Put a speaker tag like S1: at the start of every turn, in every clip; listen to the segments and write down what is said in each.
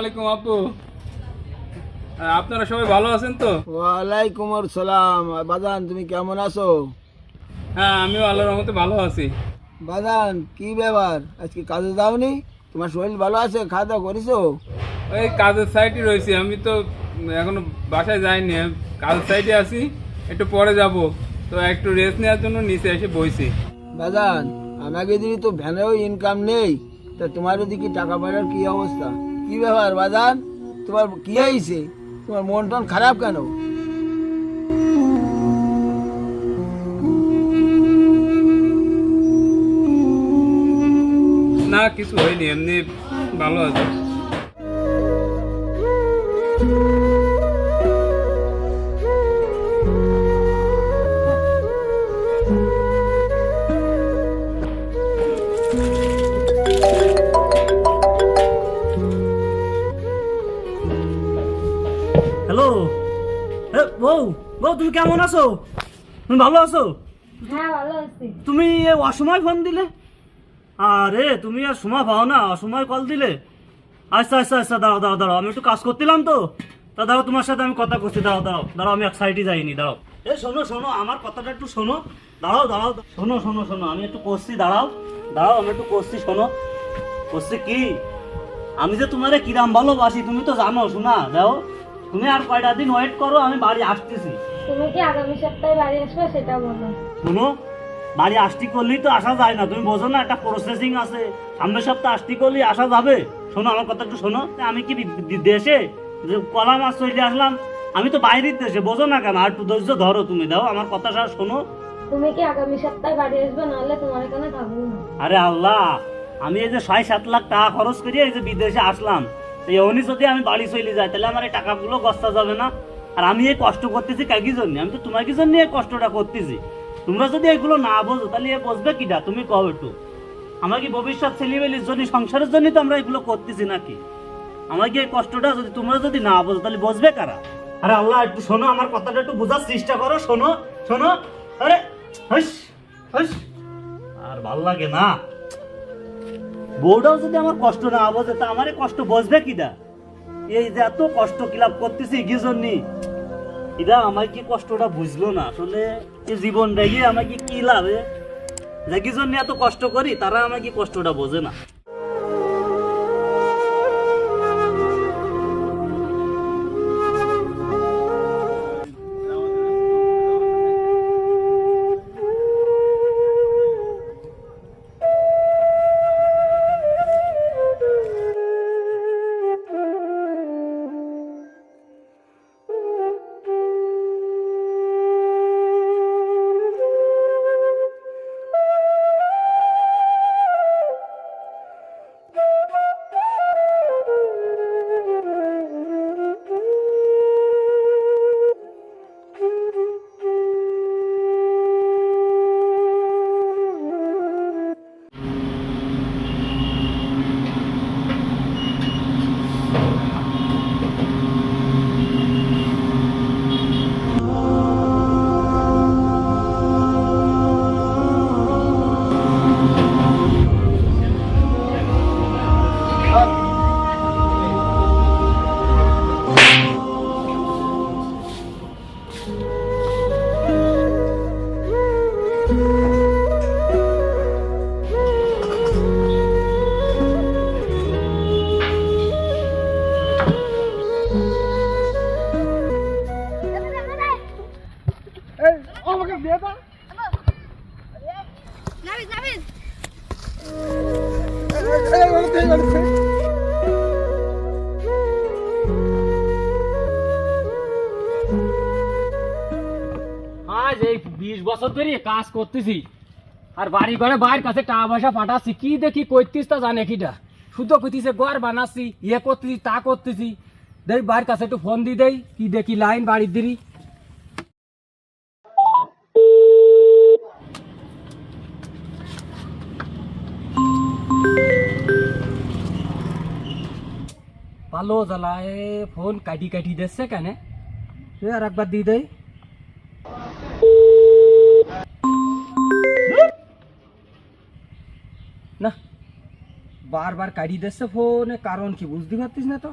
S1: আলাইকুম আপু। আপনারা সবাই ভালো আছেন তো?
S2: ওয়ালাইকুম আসসালাম। বাদান তুমি কেমন আছো?
S1: হ্যাঁ আমিও আল্লাহর রহমতে ভালো আছি।
S2: বাদান কি ব্যাপার? আজকে কাজে যাওনি? তোমার শরীর ভালো আছে? খাওয়া দাওয়া করেছ?
S1: ওই কাজের সাইডে রয়েছি। আমি তো এখনও বাসায় যাইনি। কাজের সাইডে আছি। একটু পরে যাব। তো একটু রেস্ট নেওয়ার জন্য নিচে এসে বইছি।
S2: বাদান আমাকে দিদি তো ভ্যানেও ইনকাম নেই তা তোমার ওদিকে টাকা পয়সার কি অবস্থা? কি ব্যাপার বাজার তোমার কি হয়েছে? তোমার মন টন খারাপ কেন?
S1: না, কিছু হয়নি, এমনি ভালো আছে।
S3: তুমি কেমন আছো? তুমি ভালো আছো?
S4: হ্যাঁ ভালো আছি।
S3: তুমি অসময় ফোন দিলে? আরে তুমি আর সময় পাও না অসময় কল দিলে। আচ্ছা আচ্ছা আচ্ছা দাঁড়াও দাঁড়াও দাঁড়াও আমি একটু কাজ করছিলাম তো। তা দাঁড়াও তোমার সাথে আমি কথা করছি দাঁড়াও দাঁড়াও দাঁড়াও আমি এক সাইডে যাইনি দাঁড়াও। এ শোনো শোনো আমার কথাটা একটু শোনো। দাঁড়াও দাঁড়াও শোনো শোনো শোনো আমি একটু করছি দাঁড়াও। দাঁড়াও আমি একটু করছি শোনো। করছি কি? আমি যে তোমারে কিরাম ভালোবাসি তুমি তো জানো শোনা দাও তুমি আর কয়টা দিন ওয়েট করো আমি বাড়ি আসতেছি।
S4: তুমি কি আগামী সপ্তাহে বাড়ি আসবে সেটা বলো।
S3: শোনো বাড়ি আসতি করলেই তো আসা যায় না। তুমি বোঝো না একটা প্রসেসিং আছে। সামনের সপ্তাহে আসতি করলেই আসা যাবে। শোনো আমার কথা একটু শোনো। আমি কি দেশে? কলা মাছ চলে আসলাম আমি তো বাইরের দেশে বোঝো না কেন? আর একটু ধৈর্য ধরো তুমি দাও। আমার কথাটা শোনো।
S4: তুমি কি আগামী সপ্তাহে বাড়ি আসবে? নাহলে তোমার এখানে থাকব না।
S3: আরে আল্লাহ আমি এই যে ছয় সাত লাখ টাকা খরচ করি এই যে বিদেশে আসলাম। এই যদি আমি বাড়ি চলে যাই তাহলে আমার এই টাকাগুলো গস্তা যাবে না। আর আমি এই কষ্ট করতেছি কাকি জন্য? আমি তো তোমার কি জন্য এই কষ্টটা করতেছি। তোমরা যদি এগুলো না বোঝো, তাহলে এ বুঝবে কিটা তুমি কও একটু। আমার কি ভবিষ্যৎ ছেলেমেলির জন্য, সংসারের জন্য তো আমরা এগুলো করতেছি নাকি? আমার কি এই কষ্টটা যদি তোমরা যদি না বোঝো, তাহলে বুঝবে কারা? আরে আল্লাহ, একটু শোনো, আমার কথাটা একটু বোঝার চেষ্টা করো, শোনো শোনো। আরে হস হস আর ভালো লাগে না। বউটাও যদি আমার কষ্ট না বোঝে, তা আমার কষ্ট বুঝবে কিনা এই যে এত কষ্ট কিলাপ করতেছি কি জন্য এটা আমার কি কষ্টটা বুঝলো না? আসলে এই জীবন রেগে আমার কি লাভে? যে কি জন্য এত কষ্ট করি, তারা আমার কি কষ্টটা বোঝে না?
S5: এই বিশ বছর ধরে কাজ করতেছি, আর বাড়ি ঘরে বাইরের কাছে টাকা পয়সা পাঠাচ্ছি, কি দেখি কইতিস তা জানে কিটা। শুধু কইতিছে, ঘর বানাচ্ছি ইয়ে করতেছি, তা করতেছি। দেখ বাইরের কাছে একটু ফোন দি দেই, কি দেখি লাইন বাড়ির দিরি ভালো জ্বালায় ফোন কাটি কাটি দিচ্ছে কেন? আর একবার দি দেই। বারবার কাটি দিচ্ছে ফোনে কারণ কি বুঝতে পারতিস না তো?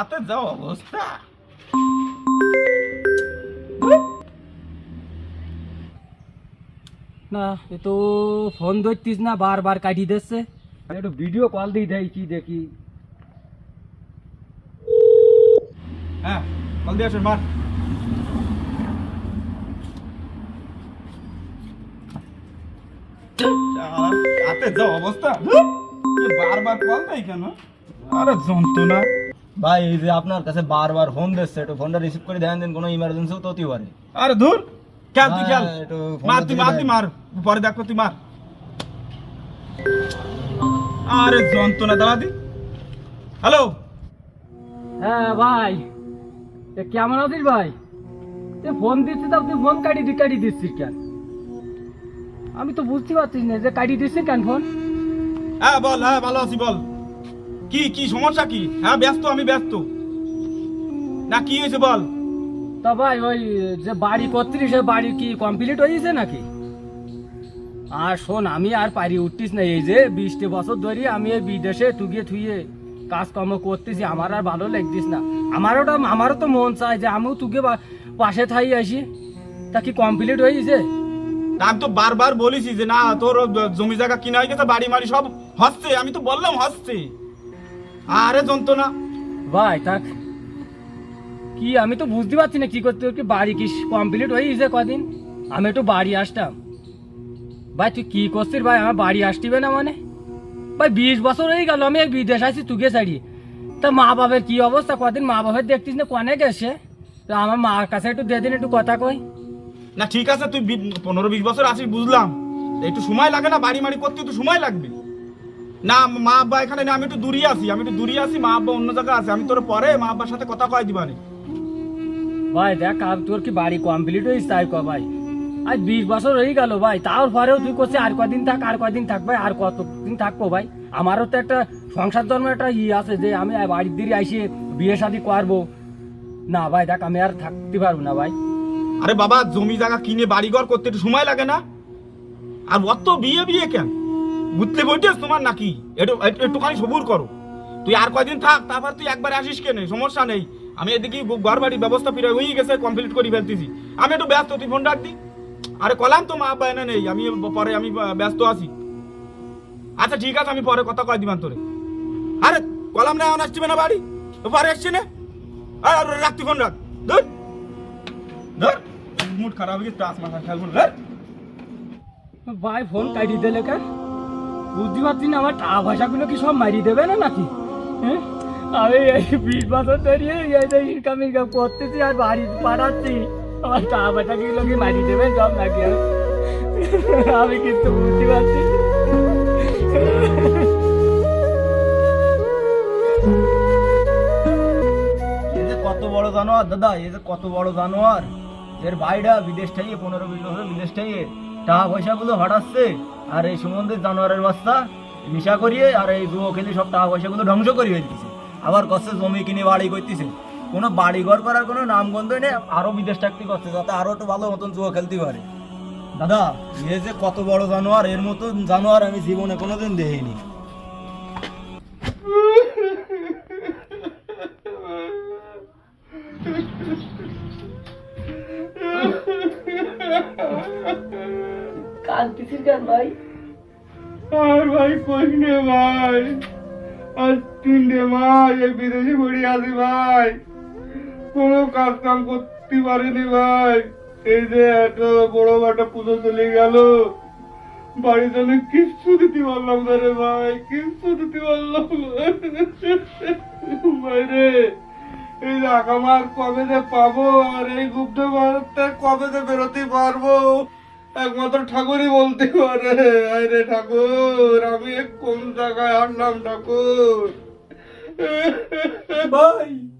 S6: আতে যাও অবস্থা।
S5: না এ তো ফোন ধরতিস না বারবার কাটি দিচ্ছে একটু ভিডিও কল দিয়ে দেয় কি দেখি।
S6: হ্যাঁ কল দিয়ে আসুন মার। হাতে যাও অবস্থা। বারবার কল দেয় কেন? আরে যন্ত্রণা।
S7: ভাই এই যে আপনার কাছে বারবার ফোন দিচ্ছে একটু ফোনটা রিসিভ করে দেন দিন কোনো ইমার্জেন্সিও তো হতে পারে।
S6: আরে ধুর খেয়াল তুই খেয়াল
S7: হ্যাঁ,
S6: মার তুই মার তুই মার। পরে দেখো তুই মার। আরে যন্ত্রণা দাঁড়া দি। হ্যালো
S5: হ্যাঁ ভাই। কেমন আছিস ভাই? ফোন দিচ্ছিস তুই ফোন কাটি দি কাটি দিচ্ছিস কেন? আমি তো বুঝতে পারছিস না যে কাটি দিচ্ছিস কেন ফোন?
S6: হ্যাঁ বল হ্যাঁ ভালো আছি বল। কি কি সমস্যা কি? হ্যাঁ ব্যস্ত আমি ব্যস্ত। না কি হয়েছে বল?
S5: তা ভাই ওই যে বাড়ি সে বাড়ি কি কমপ্লিট হয়ে গেছে নাকি? আর শোন আমি আর পারি উঠতিস না এই যে বিশটি বছর ধরে আমি এই বিদেশে টুকিয়ে থুয়ে কাজকর্ম করতেছি আমার আর ভালো লাগতিস না। আমারও আমারও তো মন চায় যে আমিও তুকে পাশে থাই আসি তা কি কমপ্লিট হয়ে গেছে?
S6: আমি তো বারবার বলেছি যে, না, তোর জমি জায়গা কিনা হয়ে গেছে, বাড়ি মারি সব হচ্ছে। আমি তো বললাম, হচ্ছে। আরে যন্ত্রণা।
S5: ভাই, থাক। কি, আমি তো বুঝতে পারছি না কি করতে কি বাড়ি কি কমপ্লিট হয়ে গেছে কদিন? আমি একটু বাড়ি আসতাম। ভাই, তুই কি করছিস ভাই? আমার বাড়ি আসতিবে না মানে? ভাই, বিশ বছর হয়ে গেল, আমি বিদেশ আছি, তুকে ছাড়িয়ে তা মা বাবার কি অবস্থা? কদিন মা বাবার দেখতিস না, কনে গেছে? তো আমার মার কাছে একটু দিন, একটু কথা কই।
S6: না, ঠিক আছে, তুই পনেরো বিশ বছর আসিস বুঝলাম। একটু সময় লাগে না বাড়ি মাড়ি করতে একটু সময় লাগবে। না, মা আব্বা এখানে না আমি একটু দূরিয়ে আছি, আমি একটু দূরে আছি, মা আব্বা অন্য জায়গায় আছে, আমি তোর পরে মা আব্বার সাথে কথা কয় দিবানি
S5: ভাই, দেখ, আর তোর কি বাড়ি কমপ্লিট হয়েছে তাই ক ভাই? আজ বিশ বছর হয়ে গেল ভাই, তার পরেও তুই করছিস, আর কদিন থাক, আর কদিন থাক ভাই, আর কতদিন থাকব ভাই? আমারও তো একটা সংসার ধর্ম একটা ই আছে যে, আমি বাড়ির দিকে আইসে বিয়ে শাদি করব। না ভাই, দেখ, আমি আর থাকতে পারব না ভাই।
S6: আরে বাবা, জমি জায়গা কিনে বাড়িঘর করতে একটু সময় লাগে না? আর অত বিয়ে বিয়ে কেন? বুঝতে বইটেস তোমার নাকি? একটু একটু- একটুখানি সবুর করো। তুই আর কয়দিন থাক, তারপর তুই একবার আসিস কেনে? সমস্যা নেই। আমি এদিকে ঘর বাড়ির ব্যবস্থা ফিরে হয়ে গেছে কমপ্লিট করে ফেলতেছি। আমি একটু ব্যস্ত, তুই ফোন রাখ দি। আরে কলাম তো মা আব্বা নেই, আমি পরে আমি ব্যস্ত আছি। আচ্ছা ঠিক আছে, আমি পরে কথা কয় দিবান তোরে। আরে, কলাম না, এখন আসছিবে না বাড়ি? পরে আসছে না? আর রাখ, তুই ফোন রাখ। ধর। ধর। মুড খারাপ হয়ে গেছে টাস মাথা খেলব না
S5: ভাই ফোন কাটি দিলে কেন বুঝতে পারছি না আমার টাকা পয়সাগুলো কি সব মারি দেবে না নাকি? হ্যাঁ? আমি এই বিশ বছর ধরে ইনকাম ইনকাম করতেছি আর বাড়ি পাঠাচ্ছি। আমার টাকা পয়সাগুলো কি মারি দেবে সব নাকি আমি কিন্তু বুঝতে পারছি
S7: এই কত বড় জানোয়ার দাদা এই যে কত বড় জানোয়ার। এর ভাইরা বিদেশ থেকে পনেরো বিশ বছর বিদেশ থেকে টাকা পয়সা গুলো হটাচ্ছে। আর এই সম্বন্ধে জানোয়ারের বাচ্চা নিশা করিয়ে আর এই জুয়ো খেলে সব টাকা পয়সা গুলো ধ্বংস করে ফেলতেছে আবার কষ্ট জমি কিনে বাড়ি করতেছে। কোনো বাড়ি ঘর করার কোনো নামগন্ধই নেই, আরও বিদেশ থাকতে করছে যাতে আরও একটু ভালো মতন জুয়ো খেলতে পারে। দাদা, এ যে কত বড় জানোয়ার, এর মতো জানোয়ার আমি জীবনে কোনোদিন দেখিনি।
S2: কান্তিছিস কেন ভাই
S6: আর ভাই, কই নে ভাই? আজ তিনটে মাস এই বিদেশে পড়ে আছি ভাই। কোনো কাজ কাম করতে পারিনি ভাই। এই যে এত বড় একটা পুজো চলে গেল। বাড়ির জন্য কিচ্ছু দিতে পারলাম না রে ভাই, কিচ্ছু দিতে পারলাম না। ভাই রে, এই আগামার কবে যে পাবো আর এই গুপ্ত ভারতটা কবে যে বেরোতে পারব। একমাত্র ঠাকুরই বলতে পারে। আরে ঠাকুর আমি কোন জায়গায় আর নাম ঠাকুর।
S2: ভাই।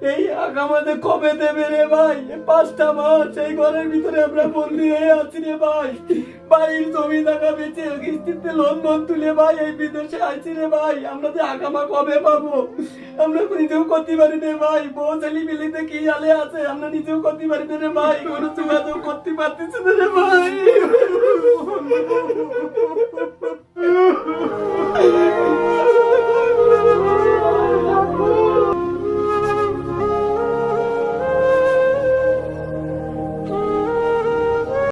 S2: এই আগামাতে কবে দেবে রে ভাই? পাঁচটা মাস এই ঘরের ভিতরে আমরা বন্দি হয়ে আছি রে ভাই। বাড়ির জমি জায়গা বেঁচে কিস্তিতে লোন লোন তুলে ভাই, এই বিদেশে আইছি রে ভাই। আমরা যে আগামা কবে পাবো? আমরা নিজেও করতে পারি রে ভাই। বউ ছেলে মিলিতে কি আলে আছে, আমরা নিজেও করতে পারি রে ভাই। কোনো যোগাযোগ করতে পারতেছি না রে ভাই।